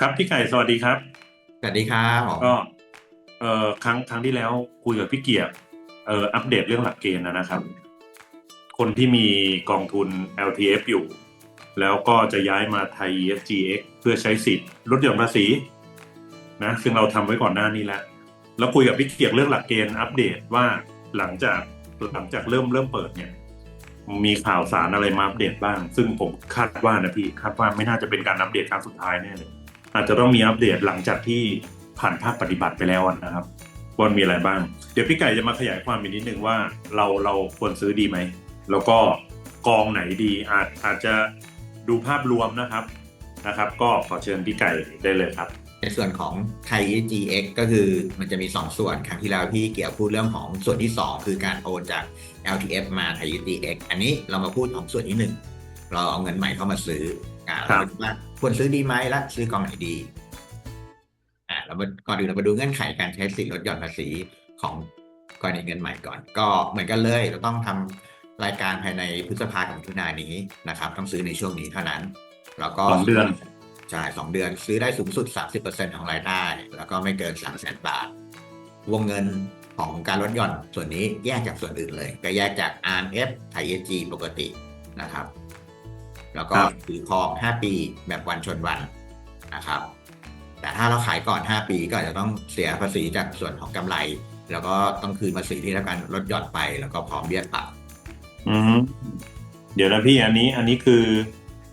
ครับพี่ไก่สวัสดีครับสวัสดีครับผมก็เอ่อครั้งครั้งที่แล้วคุยกับพี่เกียรติเอ่ออัปเดตเรื่องหลักเกณฑ์นะครับ คนที่มีกองทุน LTF อยู่ แล้วก็จะย้ายมาไทย ESGX เพื่อใช้สิทธิ์ลดหย่อนภาษีนะซึ่งเราทำไว้ก่อนหน้านี้แล้วแล้วคุยกับพี่เกียรติเรื่องหลักเกณฑ์อัปเดตว่าหลังจากหลังจากเริ่มเริ่มเปิดเนี่ยมีข่าวสารอะไรมาอัปเดตบ้าง ซึ่งผมคาดว่านะพี่คาดว่าไม่น่าจะเป็นการอัปเดตครั้งสุดท้ายแน่เลย อาจจะต้องมีอัปเดตหลังจากที่ผ่านภาคปฏิบัติไปแล้วนะครับว่ามีอะไรบ้าง เดี๋ยวพี่ไก่จะมาขยายความอีกนิดนึงว่าเราเราควรซื้อดีไหม แล้วก็กองไหนดีอาจอาจจะดูภาพรวมนะครับนะครับ ก็ขอเชิญพี่ไก่ได้เลยครับ ในส่วนของไทย GX ก็คือมันจะมี 2 ส่วนครั้งที่แล้วพี่เกี่ยวพูดเรื่องของส่วนที่ 2 คือการโอนจาก LTF มาไทย GX อันนี้เรามาพูดของส่วนที่ 1 เราเอาเงินใหม่เข้ามาซื้อ อ่าครับเราดูว่าควรซื้อดีไหมและซื้อกองไหนดีอ่าเรามาก่อนอื่นเรามาดูเงื่อนไขการใช้สิทธิลดหย่อนภาษีของกรณีเงินใหม่ก่อน ก็เหมือนกันเลยเราต้องทำรายการภายในพฤษภาคมมิถุนายนนี้นะครับ ต้องซื้อในช่วงนี้เท่านั้น แล้วก็สองเดือนใช่สองเดือนซื้อได้สูงสุด 30%ของรายได้ แล้วก็ไม่เกิน3 0 0 0 0 0บาท วงเงินของการลดหย่อนส่วนนี้แยกจากส่วนอื่นเลย ก็แยกจาก RMF ไทย AG ปกตินะครับ แล้วก็ครับถือครอง 5 ปีแบบวันชนวันนะครับ แต่ถ้าเราขายก่อน 5 ปีก็อาจจะต้องเสียภาษีจากส่วนของกำไร แล้วก็ต้องคืนภาษีที่รับการลดหย่อนไป แล้วก็พร้อมเบี้ยปรับอืมเดี๋ยวนะพี่อันนี้อันนี้คือ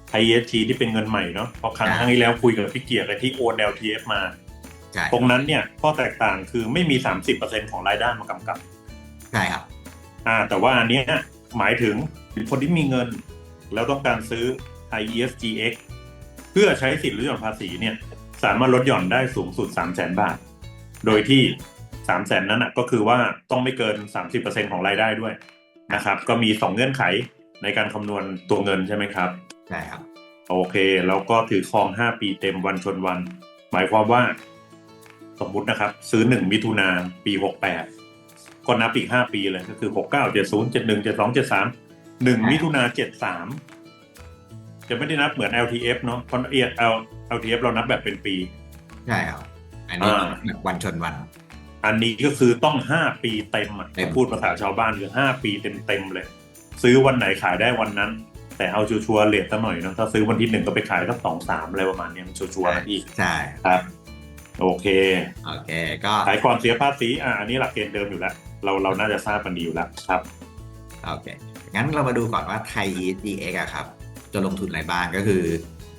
ไทย ESG ที่เป็นเงินใหม่เนาะเพราะครั้งใช่ครั้งที่แล้วคุยกับพี่เกียรติไอ้ที่โอน LTF มาใช่ตรงนั้นเนี่ยข้อแตกต่างคือไม่มี 30%ของรายได้มากำกับใช่ครับอ่า แต่ว่าอันเนี้ยหมายถึงคนที่มีเงิน แล้วต้องการซื้อ i ESGX เพื่อใช้สิทธิ์ลดหย่อนภาษีเนี่ยสามารถลดหย่อนได้สูงสุด 3 0 0 0 0 0 บาท โดยที่ 3 0 0 0 0 0นั้นอะก็คือว่าต้องไม่เกิน 30%ของรายได้ด้วยนะครับ ก็มี 2 เงื่อนไขในการคำนวณตัวเงินใช่ไหมครับใช่ครับโอเค แล้วก็ถือครอง 5 ปีเต็มวันชนวัน หมายความว่าสมมุตินะครับ ซื้อ 1 มิถุนาปี 68 ก็นับอีก 5 ปีเลยก็คือ 69 70 71 72 73 1มิถุนา73จะไม่ได้นับเหมือน LTF เนาะเพราะ L LTF เรานับแบบเป็นปี ใช่ครับ อันนี้อ่าแบบวันชนวัน อันนี้ก็คือต้อง5ปีเต็มอะเต็มพูดภาษาชาวบ้านคือ5ปีเต็มๆเลย ซื้อวันไหนขายได้วันนั้น แต่เอาชัวร์ๆเลทซะหน่อยเนอะถ้าซื้อวันที่หนึ่งก็ไปขายสักสองสามอะไรประมาณเนี้ยมันชัวร์ๆนะพี่ใช่ครับโอเค โอเค ก็ขายก่อนเสียภาษี อ่าอันนี้หลักเกณฑ์เดิมอยู่แล้ว เราเราน่าจะทราบกันดีอยู่แล้วครับ โอเค งั้นเรามาดูก่อนว่าไทย ESG อะครับ จะลงทุนอะไรบ้างก็คือ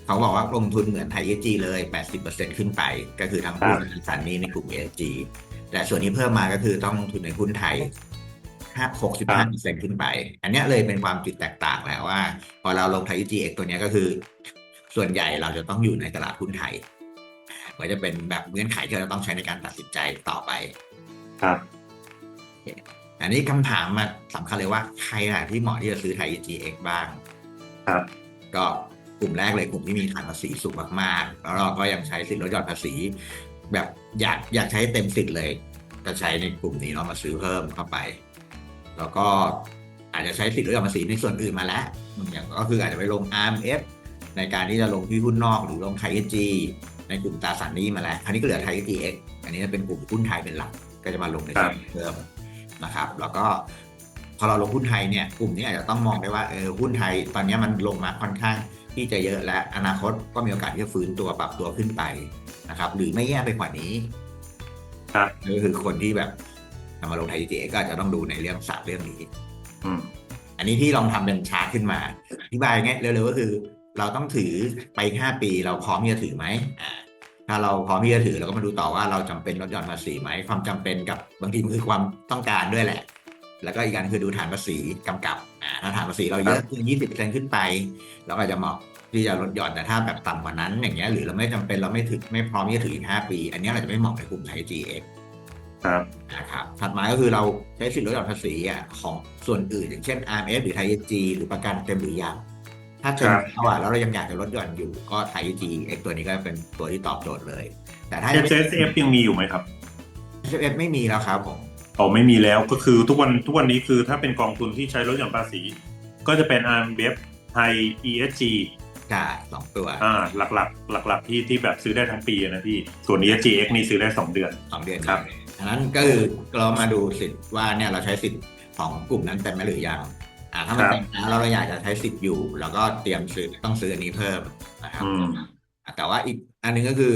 เขาบอกว่าลงทุนเหมือนไทย ESG เลย 80%ขึ้นไป ก็คือทั้งหุ้นและสันนี้ในกลุ่ม ESG แต่ส่วนนี้เพิ่มมาก็คือต้องลงทุนในหุ้นไทย65%ขึ้นไป อันเนี้ยเลยเป็นความจุดแตกต่างแล้วว่า พอเราลงไทย ESG ตัวเนี้ยก็คือ ส่วนใหญ่เราจะต้องอยู่ในตลาดหุ้นไทยก็จะเป็นแบบเงื่อนไขที่เราต้องใช้ในการตัดสินใจต่อไป ครับ อันนี้คำถามมาสำคัญเลยว่าใครล่ะที่เหมาะที่จะซื้อไทย GX บ้าง ครับ ก็กลุ่มแรกเลยกลุ่มที่มีฐานภาษีสูงมากๆ แล้วเราก็ยังใช้สิทธิลดหย่อนภาษี แบบอยากอยากใช้เต็มสิทธิ์เลย ก็ใช้ในกลุ่มนี้เรามาซื้อเพิ่มเข้าไป แล้วก็อาจจะใช้สิทธิลดหย่อนภาษีในส่วนอื่นมาแล้วอย่างก็คืออาจจะไปลง RMF ในการที่จะลงที่หุ้นนอกหรือลงไทย G ในกลุ่มตราสารหนี้มาแล้วคราวนี้ก็เหลือไทย GX อันนี้เป็นกลุ่มหุ้นไทยเป็นหลัก ก็จะมาลงในส่วนเพิ่ม นะครับ แล้วก็พอเราลงหุ้นไทยเนี่ยกลุ่มนี้อาจจะต้องมองได้ว่าเออหุ้นไทยตอนนี้มันลงมาค่อนข้างที่จะเยอะและอนาคตก็มีโอกาสที่จะฟื้นตัวปรับตัวขึ้นไปนะครับ หรือไม่แย่ไปกว่านี้ครับก็คือคนที่แบบทำมาลงไทย GX ก็อาจจะต้องดูในเรื่องสามเรื่องนี้อืมอันนี้ที่ลองทำเป็นชาร์ตขึ้นมาอธิบายง่ายเร็วๆก็คือ เราต้องถือไปห้าปีเราพร้อมที่จะถือไหมอ่า ถ้าเราพร้อมที่จะถือเราก็มาดูต่อว่าเราจำเป็นลดหย่อนภาษีไหมความจำเป็นกับบางทีมันคือความต้องการด้วยแหละ แล้วก็อีกอันคือดูฐานภาษีกำกับอ่าถ้าฐานภาษีเราเยอะขึ้นยี่สิบเปอร์เซ็นขึ้นไป เราก็จะเหมาะที่จะลดหย่อนแต่ถ้าแบบต่ำกว่านั้นอย่างเงี้ยหรือเราไม่จำเป็นเราไม่ถึงไม่พร้อมที่จะถืออีกห้าปี อันเนี้ยเราจะไม่เหมาะในกลุ่มไทย GX ครับนะครับถัดมาก็คือเราใช้สิทธิลดหย่อนภาษีอะของส่วนอื่น อย่างเช่น RMF หรือไทย G หรือประกันเต็มหรือยัง ถ้าเต็มครับแล้วอะแล้วเรายังอยากจะลดหย่อนอยู่ก็ไทย G เอกตัวนี้ก็เป็นตัวที่ตอบโจทย์เลย แต่ถ้า S S F ยังมีอยู่ไหมครับเอฟไม่มีแล้วครับผมอ๋อไม่มีแล้วก็คือทุกวันทุกวันนี้คือถ้าเป็นกองทุนที่ใช้ลดหย่อนภาษี ก็จะเป็น r m b f ไทย ESG ใช่สองตัวอ่าหลักๆหลักๆที่ที่แบบซื้อได้ทั้งปีนะพี่ ส่วน ESGX นี่ซื้อได้สองเดือนสองเดือนครับอันนั้นก็คือเรามาดูสิทธิ์ว่าเนี่ยเราใช้สิทธิ์ของกลุ่มนั้นเต็มไหมหรือยัง อ่าถ้ามันเต็มแล้วเราอยากจะใช้สิทธิ์อยู่ แล้วก็เตรียมซื้อต้องซื้ออันนี้เพิ่มนะครับอืมแต่ว่าอีกอันหนึงก็คือ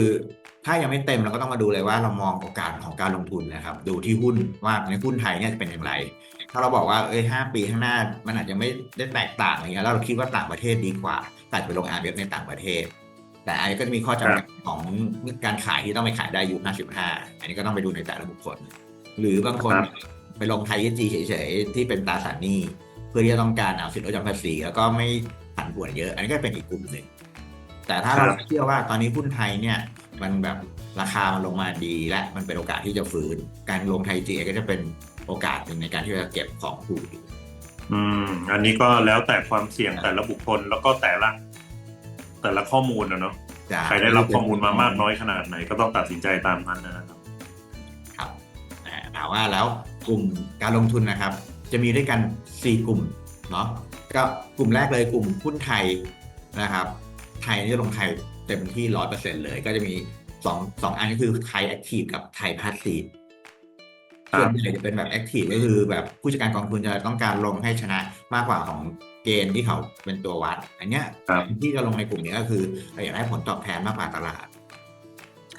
ถ้ายังไม่เต็มเราก็ต้องมาดูเลยว่าเรามองโอกาสของการลงทุนนะครับ ดูที่หุ้นว่าในหุ้นไทยเนี่ยจะเป็นอย่างไร ถ้าเราบอกว่าเอ้ยห้าปีข้างหน้ามันอาจจะไม่ได้แตกต่างอะไรเงี้ยแล้วเราคิดว่าต่างประเทศดีกว่าตัดไปลงอาร์เในต่างประเทศ แต่อันนี้ก็จะมีข้อจำกัดของการขายที่ต้องไปขายได้อายุ55อันนี้ก็ต้องไปดูในแต่ละบุคคล หรือบางคนครับไปลงไทยจีเฉยๆที่เป็นตราสารหนี้เพื่อที่จะต้องการเอาสิทธิลดหย่อนภาษีแล้วก็ไม่ผันผวนเยอะ อันนี้ก็เป็นอีกกลุ่มหนึ่งแต่ถ้าครัเราบเชื่อว่าตอนนี้หุ้นไทยเนี่ยมันแบบราคามันลงมาดีและมันเป็นโอกาสที่จะฟื้น การลงไทยจีก็จะเป็นโอกาสหนึ่งในการที่จะเก็บของถูกอยู่อืม อันนี้ก็แล้วแต่ความเสี่ยงแต่ละบุคคลแล้วก็แต่ละแต่ละข้อมูลนะเนาะจะใครได้รับข้อมูลมามากน้อยขนาดไหนก็ต้องตัดสินใจตามนั้นนะครับ ครับอ่าถามว่าแล้วกลุ่มการลงทุนนะครับ จะมีด้วยกัน 4 กลุ่มเนาะก็กลุ่มแรกเลยกลุ่มหุ้นไทยนะครับ ไทยนี่จะลงไทยเต็มที่ร้อยเปอร์เซ็นเลย ก็จะมีสองสองอันก็คือไทยแอคทีฟกับไทยพาสซีฟครับส่วนใหญ่จะเป็นแบบแอคทีฟก็คือแบบผู้จัดการกองทุนจะต้องการลงให้ชนะมากกว่าของเกณฑ์ที่เขาเป็นตัววัด อันเนี้ยครับที่จะลงในกลุ่มนี้ก็คือเราอยากได้ผลตอบแทนมากกว่าตลาด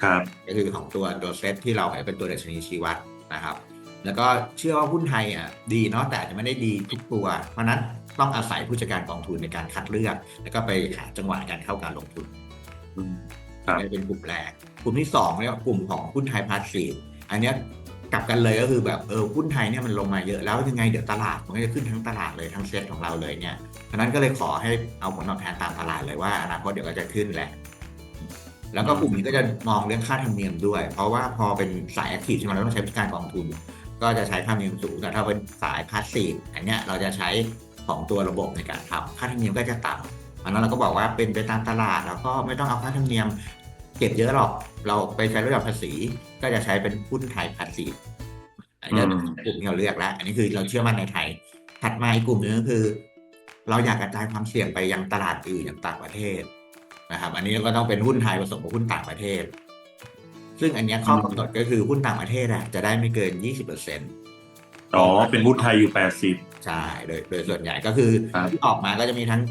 ครับ ก็คือของตัวตัวเซตที่เราให้เป็นตัวดัชนีชี้วัดนะครับ แล้วก็เชื่อว่าหุ้นไทยอะดีเนาะแต่อาจจะไม่ได้ดีทุกตัว เพราะฉะนั้นต้องอาศัยผู้จัดการกองทุนในการคัดเลือก แล้วก็ไปหาจังหวะการเข้าการลงทุนอืมครับนี่เป็นกลุ่มแรกกลุ่มที่สองเนี่ยกลุ่มของหุ้นไทยพาสซีฟอันเนี้ยกลับกันเลยก็คือแบบเออหุ้นไทยเนี่ยมันลงมาเยอะแล้วยังไงเดี๋ยวตลาดมันก็จะขึ้นทั้งตลาดเลยทั้งเซ็ตของเราเลยเนี่ยเพราะฉะนั้นก็เลยขอให้เอาผลตอบแทนตามตลาดเลยว่าอนาคตเดี๋ยวก็จะขึ้นแหละแล้วก็กลุ่มนี้ก็จะมองเรื่องค่าธรรมเนียมด้วย เพราะว่าพอเป็นสายแอคทีฟใช่ไหมเราต้องใช้บริการกองทุน ก็จะใช้ค่าธรรมเนียมสูงแต่ถ้าเป็นสายพาสซีฟอันเนี้ยเราจะใช้ของตัวระบบในการทำค่าธรรมเนียมก็จะต่ำเพราะฉะนั้นเราก็บอกว่าเป็นไปตามตลาด แล้วก็ไม่ต้องเอาค่าธรรมเนียมเก็บเยอะหรอก เราไปใช้ระดับภาษี ก็จะใช้เป็นหุ้นไทยพาสซีฟอันนี้ก็เป็นกลุ่มที่เราเลือกแล้ว อันนี้คือเราเชื่อมั่นในไทย ถัดมาอีกกลุ่มหนึงก็คือ เราอยากกระจายความเสี่ยงไปยังตลาดอื่นอย่างต่างประเทศนะครับ อันนี้ก็ต้องเป็นหุ้นไทยผสมกับหุ้นต่างประเทศ ซึ่งอันเนี้ยข้อกำหนดก็คือหุ้นต่างประเทศอะจะได้ไม่เกิน 20%อ๋อ เป็นหุ้นไทยอยู่แปดสิบใช่โดยโดยส่วนใหญ่ก็คือครับที่ออกมาก็จะมีทั้ง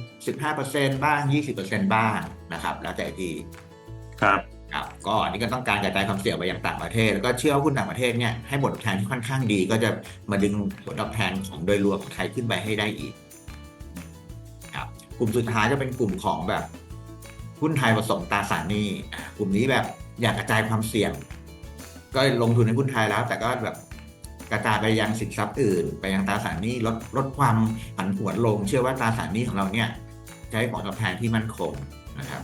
15%บ้าง 20%บ้างนะครับ แล้วแต่ที่ครับครับก็อันนี้ก็ต้องการกระจายความเสี่ยงไปยังต่างประเทศ แล้วก็เชื่อว่าหุ้นต่างประเทศเนี่ยให้ผลตอบแทนที่ค่อนข้างดี ก็จะมาดึงผลตอบแทนของโดยรวมของไทยขึ้นไปให้ได้อีกครับกลุ่มสุดท้ายจะเป็นกลุ่มของแบบหุ้นไทยผสมตราสารหนี้อะกลุ่มนี้แบบ อยากกระจายความเสี่ยง ก็ลงทุนในหุ้นไทยแล้ว แต่ก็แบบกระจายไปยังสินทรัพย์อื่น ไปยังตราสารหนี้ลดลดความผันผวนลง เชื่อว่าตราสารหนี้ของเราเนี่ยจะให้ผลตอบแทนที่มั่นคงนะครับ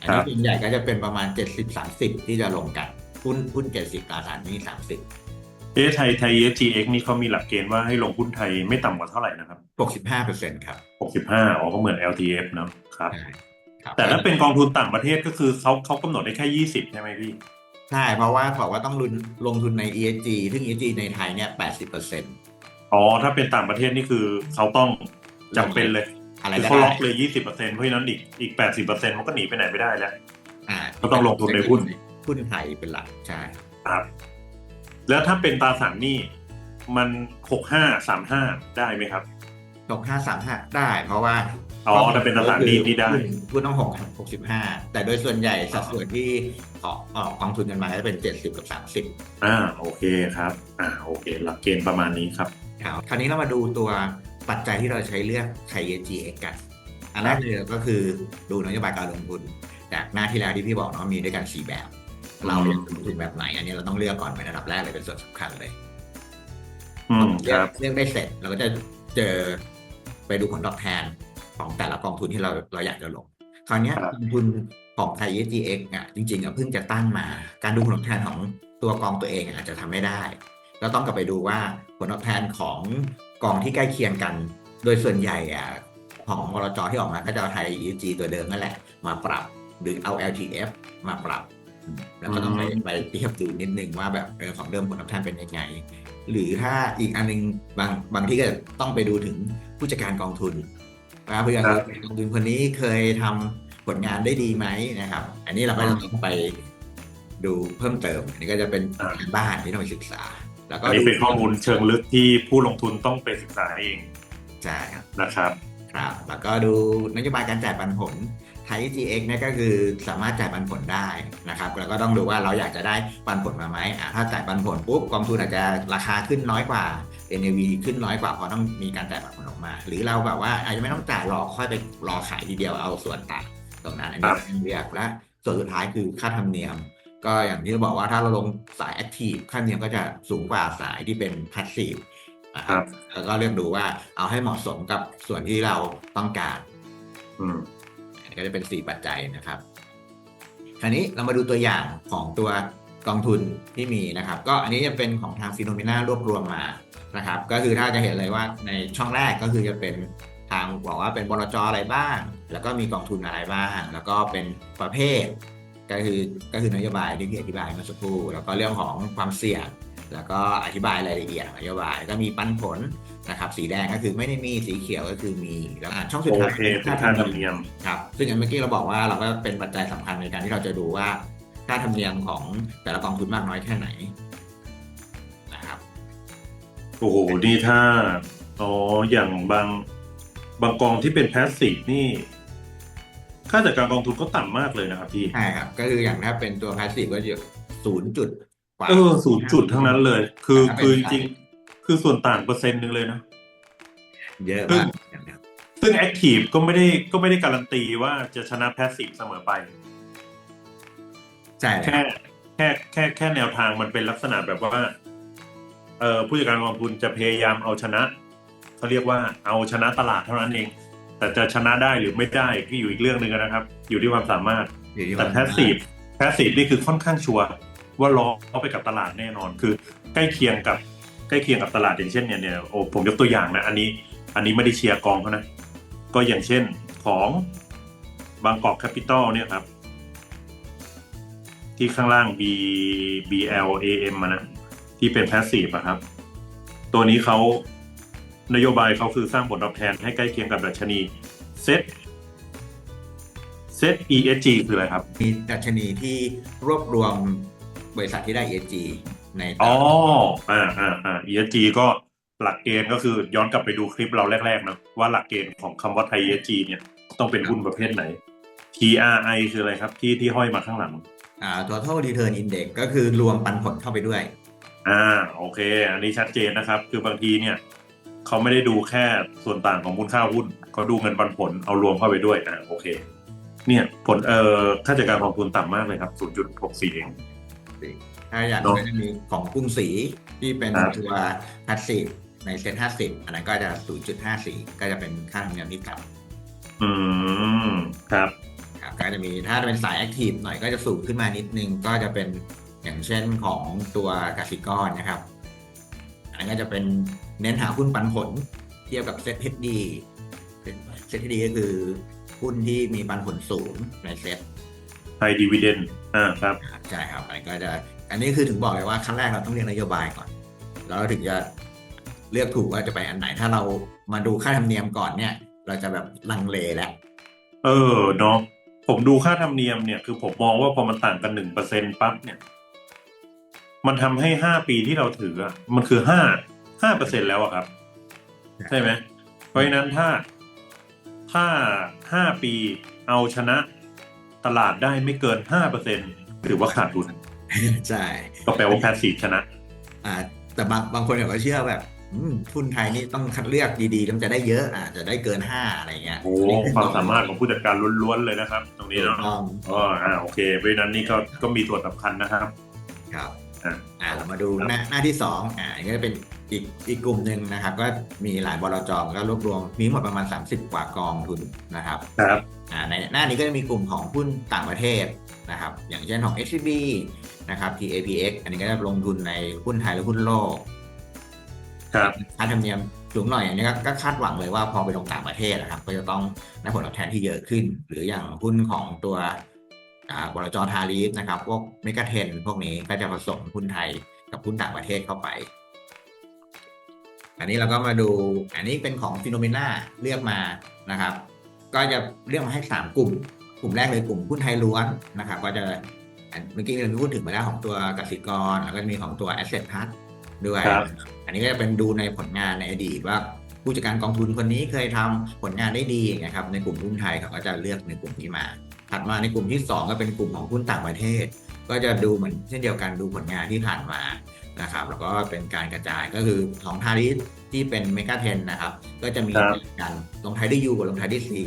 อันนี้ครับส่วนใหญ่ก็จะเป็นประมาณ 70 30 ที่จะลงกันหุ้นหุ้น70ตราสารหนี้30เอ๊ะไทยไทย ESGX นี่เขามีหลักเกณฑ์ว่าให้ลงหุ้นไทยไม่ต่ำกว่าเท่าไหร่นะครับ 65เปอร์เซ็นต์ครับหกสิบห้าอ๋อ ก็เหมือน LTF เนอะครับใช่ครับ แต่ถ้าเป็นกองทุนต่างประเทศก็คือเขาเขากำหนดได้แค่ยี่สิบใช่ไหมพี่ ใช่ เพราะว่าบอกว่าต้องลงลงทุนใน ESG ซึ่ง ESG ในไทยเนี่ย80เปอร์เซ็นต์อ๋อ ถ้าเป็นต่างประเทศนี่คือเขาต้องจำเป็นเลยอะไรคือก็เขาได้ล็อกเลยยี่สิบเปอร์เซ็นต์เพราะฉะนั้นอีกอีกแปดสิบเปอร์เซ็นต์มันก็หนีไปไหนไม่ได้แล้วอ่าก็ต้องลงทุนในหุ้นหุ้นไทยเป็นหลักใช่ครับ แล้วถ้าเป็นตราสารหนี้มันหกห้าสามห้าได้ไหมครับตก535ได้ เพราะว่า อ๋อถ้าเป็นตราสารหนี้นี่ได้หุ้นต้อง6 65แต่โดยส่วนใหญ่สัดส่วนที่ออกออกกองทุนกันมาก็จะเป็น70กับ30อ่าโอเคครับ อ่าโอเค หลักเกณฑ์ประมาณนี้ครับครับคราวนี้เรามาดูตัวปัจจัยที่เราใช้เลือกไทย GX กัน อันแรกเลยก็คือดูนโยบายการลงทุน จากหน้าที่แล้วที่พี่บอกเนาะมีด้วยกัน4แบบ เราอยากลงทุนแบบไหน อันนี้เราต้องเลือกก่อนเป็นอันดับแรกเลยเป็นส่วนสำคัญเลยอืมเลืคอกรับเลือกได้เสร็จเราก็จะเจอไปดูผลตอบแทน ของแต่ละกองทุนที่เราเราอยากจะลง คราวเนี้ยครับกองทุนของไทย GX อะจริงๆอะเพิ่งจะตั้งมา การดูผลตอบแทนของตัวกองตัวเองอะอาจจะทำไม่ได้ก็ต้องกลับไปดูว่าผลตอบแทนของกองที่ใกล้เคียงกัน โดยส่วนใหญ่อะของมรจที่ออกมาก็จะเอาไทย ESG ตัวเดิมนั่นแหละ มาปรับหรือเอา LTF มาปรับ แล้วก็ต้องไปอืมไปเทียบดูนิดนึงว่าแบบเออของเดิมผลตอบแทนเป็นยังไง หรือถ้าอีกอันนึงบางบางที่ก็ต้องไปดูถึงผู้จัดการกองทุน ว่าผู้จัดการกองทุนคนนี้เคยทผลงานได้ดีไหมนะครับ อันนี้เราก็จะต้องไปดูเพิ่มเติม อันนี้ก็จะเป็นอ่าการบ้านที่ต้องไปศึกษา แล้วก็อันนี้เป็นข้อมูลเชิงลึกที่ผู้ลงทุนต้องไปศึกษาเองใช่ครับนะครับครับ แล้วก็ดูนโยบายการจ่ายปันผลไทย GX เนี่ยก็คือสามารถจ่ายปันผลได้นะครับแล้วก็ต้องดูว่าเราอยากจะได้ปันผลมาไหมอ่าถ้าจ่ายปันผลปุ๊บกองทุนอาจจะราคาขึ้นน้อยกว่า NAV ขึ้นน้อยกว่าเพราะต้องมีการจ่ายปันผลออกมา หรือเราแบบว่าอาจจะไม่ต้องจ่ายหรอกค่อยไปรอขายทีเดียวเอาส่วนต่างตรงนั้นอันนี้ครับเรียกและส่วนสุดท้ายคือค่าธรรมเนียม ก็อย่างที่เราบอกว่าถ้าเราลงสายแอคทีฟค่าธรรมเนียมก็จะสูงกว่าสายที่เป็นพาสซีฟนะคครัรับบแล้วก็เลือกดูว่าเอาให้เหมาะสมกับส่วนที่เราต้องการอืมอันนี้ก็จะเป็น4ปัจจัยนะครับคราวนี้เรามาดูตัวอย่างของตัว กองทุนที่มีนะครับ ก็อันนี้จะเป็นของทางฟิโนเมนารวบรวมมานะครับ ก็คือถ้าจะเห็นเลยว่าในช่องแรกก็คือจะเป็นทางบอกว่าเป็นบลจอะไรบ้าง แล้วก็มีกองทุนอะไรบ้าง แล้วก็เป็นประเภท ก็คือก็คือนโยบายที่พี่อธิบายเมื่อสักครู่ แล้วก็เรื่องของความเสี่ยง แล้วก็อธิบายรายละเอียดของนโยบายแล้วก็มีปันผลนะครับ สีแดงก็คือไม่ได้มีสีเขียวก็คือมีแล้วอะช่องสุดโอท้ายเคเป็นค่าธรรมเนียมครับซึ่งอันเมื่อกี้เราบอกว่าเราก็เป็นปัจจัยสำคัญในการที่เราจะดูว่า ค่าธรรมเนียมของแต่ละกองทุนมากน้อยแค่ไหนนะครับโอ้โหนี่ถ้าอ๋ออย่างบางบางกองที่เป็นแพสซีฟนี่ ค่าจัดการกองทุนก็ต่ำมากเลยนะครับพี่ใช่ครับ ก็คืออย่างถ้าเป็นตัวพาสซีฟก็จะศูนย์จุดกว่าเออศูนย์จุดทั้งนั้นเลย คือถ้าเป็นคือจริงๆคือส่วนต่างเปอร์เซ็นต์หนึ่งเลยนะเยอะมากนะครับซึ่งแอคทีฟก็ไม่ได้ก็ไม่ได้การันตีว่าจะชนะแพสซีฟเสมอไป ใช่เลยแค่แค่แค่แค่แนวทางมันเป็นลักษณะแบบว่าเอ่อผู้จัดการกองทุนจะพยายามเอาชนะเขาเรียกว่าเอาชนะตลาดเท่านั้นเอง แต่จะชนะได้หรือไม่ได้ก็อยู่อีกเรื่องหนึ่งนะครับ อยู่ที่ความสามารถอยู่ที่แต่ว่าแพสซีฟแพสซีฟนี่คือค่อนข้างชัวร์ว่าล้อไปกับตลาดแน่นอนคือ ใกล้เคียงกับใกล้เคียงกับตลาดอย่างเช่นเนี่ยเนี่ยโอ้ผมยกตัวอย่างนะ อันนี้ อันนี้ไม่ได้เชียร์กองเขานะ ก็อย่างเช่นของบางกอกแคปิตอลเนี่ยครับ ที่ข้างล่าง B B L A M อะนะที่เป็นแพสซีฟอะครับ ตัวนี้เขานโยบายเขาคือสร้างผลตอบแทนให้ใกล้เคียงกับดัชนีเซ็ตเซ็ต ESG คืออะไรครับ มีดัชนีที่รวบรวมบริษัทที่ได้ ESG ในแต่อ๋อละอ่าอ่าอ่า ESG ก็หลักเกณฑ์ก็คือย้อนกลับไปดูคลิปเราแรกๆนะว่าหลักเกณฑ์ของคำว่าไทย ESG เนี่ยต้องเป็นหุ้นประเภทไหน TRI คืออะไรครับ ที่ที่ห้อยมาข้างหลัง อ่า total return index ก็คือรวมปันผลเข้าไปด้วย อ่าโอเค อันนี้ชัดเจนนะครับ คือบางทีเนี่ยเขาไม่ได้ดูแค่ส่วนต่างของมูลค่าหุ้นเขาดูเงินปันผลเอารวมเข้าไปด้วยอ่าโอเค เนี่ยผลเอ่อค่าจัดการกองทุนต่ำมากเลยครับ 0.64เอง ถ้าอยากเนอะก็จะมีของกรุงศรีที่เป็นครับ ตัวพาสซีฟในเซ็ตห้าสิบอันนั้นก็จะ 0.54 ก็จะเป็นค่าธรรมเนียมที่ต่ำอืมครับ ครับก็จะมีถ้าเป็นสายแอคทีฟหน่อยก็จะสูงขึ้นมานิดนึง ก็จะเป็นอย่างเช่นของตัวกสิกรนะครับ อันนั้นก็จะเป็นเน้นหาหุ้นปันผลเทียบกับเซ็ตเฮดดีเซ็ตเฮดดีก็คือหุ้นที่มีปันผลสูงในเซ็ตไฮดีเวเดนอ่าครับใช่ครับอันนี้ก็จะอันนี้คือถึงบอกเลยว่าขั้นแรกเราต้องเรียนนโยบายก่อน แล้วเราถึงจะเลือกถูกว่าจะไปอันไหนถ้าเรามาดูค่าธรรมเนียมก่อนเนี่ย เราจะแบบลังเลแล้ว เออเนาะ ผมดูค่าธรรมเนียมเนี่ยคือผมมองว่าพอมันต่างกันหนึ่งเปอร์เซ็นปั๊บเนี่ย มันทำให้ห้าปีที่เราถืออะมันคือห้าห้าเปอร์เซ็นแล้วอะครับ ใช่ไหมเพราะฉะนั้นถ้าถ้าห้าปีเอาชนะตลาดได้ไม่เกินห้าเปอร์เซ็นถือว่าขาดทุนใช่ก็แปลว่าแพสซีฟชนะ อ่า แต่บางบางคนเขาก็เชื่อแบบอืม ทุนไทยนี่ต้องคัดเลือกดีๆแล้วมันจะได้เยอะอ่าจะได้เกินห้าอะไรเงี้ยโอ้ความสามารถของผู้จัดการล้วนๆเลยนะครับ ตรงนี้ถูกเนาะต้องอ๋ออ่าโอเคเพราะฉะนั้นนี่ก็ก็มีส่วนสำคัญนะครับ ครับอ่าอ่าเรามาดูหน้าหน้าที่สองอ่าอันนี้ก็จะเป็นอีกอีกกลุ่มหนึ่งนะครับ ก็มีหลายบลจก็รวบรวมมีหมดประมาณ 30 กว่ากองทุนนะครับครับอ่าในหน้านี้ก็จะมีกลุ่มของหุ้นต่างประเทศนะครับ อย่างเช่นของ SCB นะครับ TAPX อันนี้ก็จะลงทุนในหุ้นไทยและหุ้นโลก ค่าธรรมเนียมสูงหน่อยอันนี้ก็ก็คาดหวังเลยว่าพอไปลงต่างประเทศนะครับ ก็จะต้องได้ผลตอบแทนที่เยอะขึ้น หรืออย่างหุ้นของตัวอ่าบลจทารีฟนะครับพวกเมกะเทนพวกนี้ก็จะผสมหุ้นไทยกับหุ้นต่างประเทศเข้าไป อันนี้เราก็มาดูอันนี้เป็นของฟิโนเมนาเลือกมานะครับ ก็จะเลือกมาให้สามกลุ่ม กลุ่มแรกเลยกลุ่มหุ้นไทยล้วนนะครับ ก็จะอันเมื่อกี้เราพูดถึงไปแล้วของตัวกสิกร แล้วก็จะมีของตัว Asset p a s ด้วยครับอันนี้ก็จะเป็นดูในผลงานในอดีตว่าผู้จัดการกองทุนคนนี้เคยทำผลงานได้ดีนะครับในกลุ่มหุ้นไทยเขาก็จะเลือกในกลุ่มนี้มา ถัดมาในกลุ่มที่ 2 ก็เป็นกลุ่มของหุ้นต่างประเทศ ก็จะดูเหมือนเช่นเดียวกันดูผลงานที่ผ่านมานะครับแล้วก็เป็นการกระจายก็คือของทาริสที่เป็นเมกาเทนนะครับก็จะมีครับการลงท้ายด้วยยูกับลงท้ายด้วยซี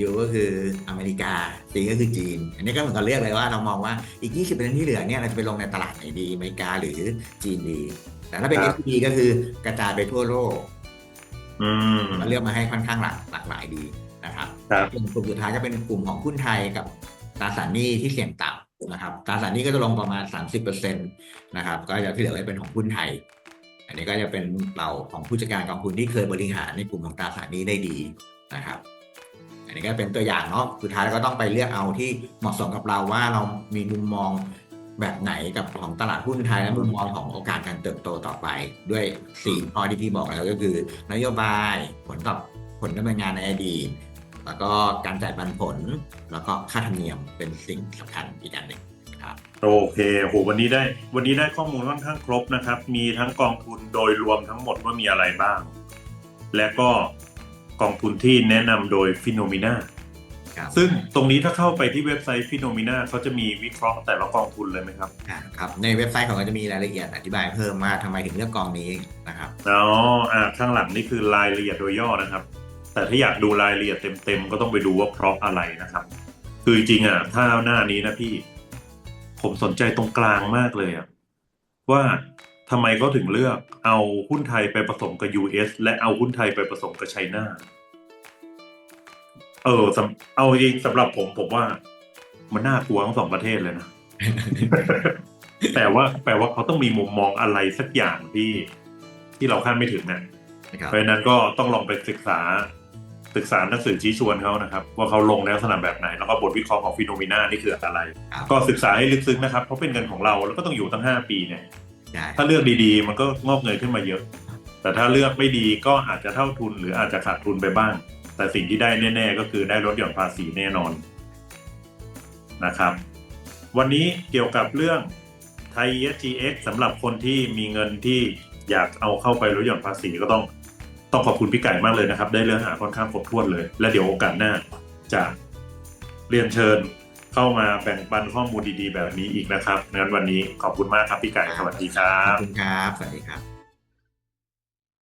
ยูก็คืออเมริกาซีก็คือจีน อันนี้ก็เหมือนกับเลือกเลยว่าเรามองว่าอีก 20เป็นที่เหลือเนี่ยเราจะไปลงในตลาดไหนดีอเมริกาหรือจีนดี แต่ถ้าเป็นครับ s p ก็คือกระจายไปทั่วโลกอืมมาเลือกมาให้ค่อนข้างหลากหลากหลายดีนะครับครับกลุ่มกลุ่มสุดท้ายก็เป็นกลุ่มของหุ้นไทยกับตราสารหนี้ที่เสี่ยงต่ำนะครับตราสารหนี้ก็จะลงประมาณ 30%นะครับก็จะที่เหลือก็เป็นของหุ้นไทย อันนี้ก็จะเป็นเราของผู้จัดการกองทุนที่เคยบริหารในกลุ่มของตราสารหนี้ได้ดีนะครับอั นนี้ก็เป็นตัวอย่างเนาะสุดท้ายก็ต้องไปเลือกเอาที่เหมาะสมกับเราว่าเรามีมุมมองแบบไหนกับของตลาดหุ้นไทยและมุมมองของโอกาสการเติบโตต่อไป ด้วยสี่ข้อที่พี่บอกแล้วก็คือ นโยบายผลตอบผลดำเนินงานในอดีตแล้วก็การจ่ายปันผล แล้วก็ค่าธรรมเนียมเป็นสิ่งสำคัญอีกอันหนึ่งครับโอเคโหวันนี้ได้ วันนี้ได้ข้อมูลค่อนข้างครบนะครับ มีทั้งกองทุนโดยรวมทั้งหมดว่ามีอะไรบ้าง และก็ กองทุนที่แนะนำโดยฟิโนมิน่าครับซึ่งตรงนี้ถ้าเข้าไปที่เว็บไซต์ฟิโนมิน่าเขาจะมีวิเคราะห์แต่ละกองทุนเลยไหมครับอ่าครับ ในเว็บไซต์ของเราจะมีรายละเอียดอธิบายเพิ่มว่าทำไมถึงเลือกกองนี้นะครับอ๋ออ่าข้างหลังนี่คือรายละเอียดโดยย่อนะครับ แต่ถ้าอยากดูรายละเอียดเต็มๆก็ต้องไปดูว่าเพราะอะไรนะครับ คือจริงๆอะถ้าหน้านี้นะพี่ ผมสนใจตรงกลางมากเลยอะว่า ทำไมเขาถึงเลือกเอาหุ้นไทยไปผสมกับ US และเอาหุ้นไทยไปผสมกับไชน่าเออสำเอาจริงสำหรับผมผมว่า มันน่ากลัวทั้งสองประเทศเลยนะแต่ว่าแปลว่าเขาต้องมีมุมมองอะไรสักอย่างที่ที่เราคาดไม่ถึงนะนะครับเพราะฉะนั้นก็ต้องลองไปศึกษาศึกษาหนังสือชี้ชวนเขานะครับ ว่าเขาลงในลักษณะแบบไหน แล้วก็บทวิเคราะห์ของฟิโนมิน่านี่คืออะไรครับก็ศึกษาให้ลึกซึ้งนะครับ เพราะเป็นเงินของเราแล้วก็ต้องอยู่ตั้งห้าปีเนี่ย ใช่ ถ้าเลือกดีๆ มันก็งอกเงยขึ้นมาเยอะ แต่ถ้าเลือกไม่ดีก็อาจจะเท่าทุนหรืออาจจะขาดทุนไปบ้าง แต่สิ่งที่ได้แน่ๆ ก็คือได้ลดหย่อนภาษีแน่นอนนะครับ วันนี้เกี่ยวกับเรื่องไทย SGX สำหรับคนที่มีเงินที่อยากเอาเข้าไปลดหย่อนภาษีก็ต้องต้องขอบคุณพี่ไก่มากเลยนะครับ ได้เรื่องหาค่อนข้างครบถ้วนเลย และเดี๋ยวโอกาสหน้าจะเรียนเชิญ เข้ามาแบ่งปันข้อมูลดีๆ แบบนี้อีกนะครับงั้นวันนี้ขอบคุณมากครับพี่ไก่สวัสดีครัขอบบคุณครับ สวัสดีครับ